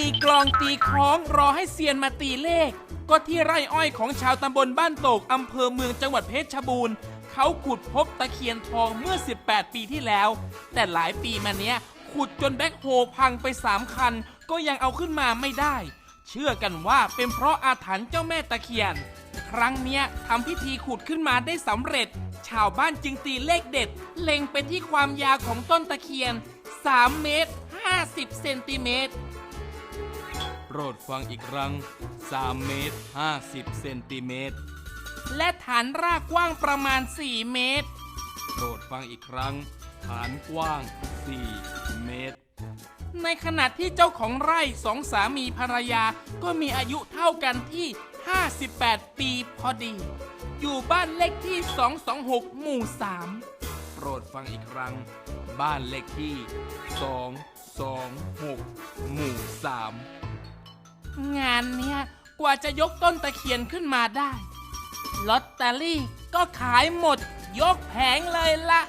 ตีกลองตีคล้องรอให้เซียนมาตีเลข ก็ที่ไร่อ้อยของชาวตำบลบ้านโตกอำเภอเมืองจังหวัดเพชรบูรณ์เขาขุดพบตะเคียนทองเมื่อ 18 ปีที่แล้ว แต่หลายปีมาเนี้ย ขุดจนแบ็คโฮพังไป 3 คัน ก็ยังเอาขึ้นมาไม่ได้ เชื่อกันว่าเป็นเพราะอาถรรพ์เจ้าแม่ตะเคียน ครั้งเนี้ยทำพิธีขุดขึ้นมาได้สำเร็จ ชาวบ้านจึงตีเลขเด็ด เล็งไปที่ความยาวของต้นตะเคียน 3 เมตร 50 เซนติเมตร โปรดฟังอีกครั้ง 3 เมตร 50 เซนติเมตร และฐานรากกว้างประมาณ 4 เมตร โปรดฟังอีกครั้ง ฐานกว้าง 4 เมตร ในขณะที่เจ้าของไร่สองสามีภรรยาก็มีอายุเท่ากันที่ 58 ปีพอดี อยู่บ้านเลขที่ 226 หมู่ 3 โปรดฟังอีกครั้ง บ้านเลขที่ 226 หมู่ 3 งานเนี้ยกว่าจะยกต้นตะเคียนขึ้นมาได้ลอตเตอรี่ก็ขายหมดยกแผงเลยละ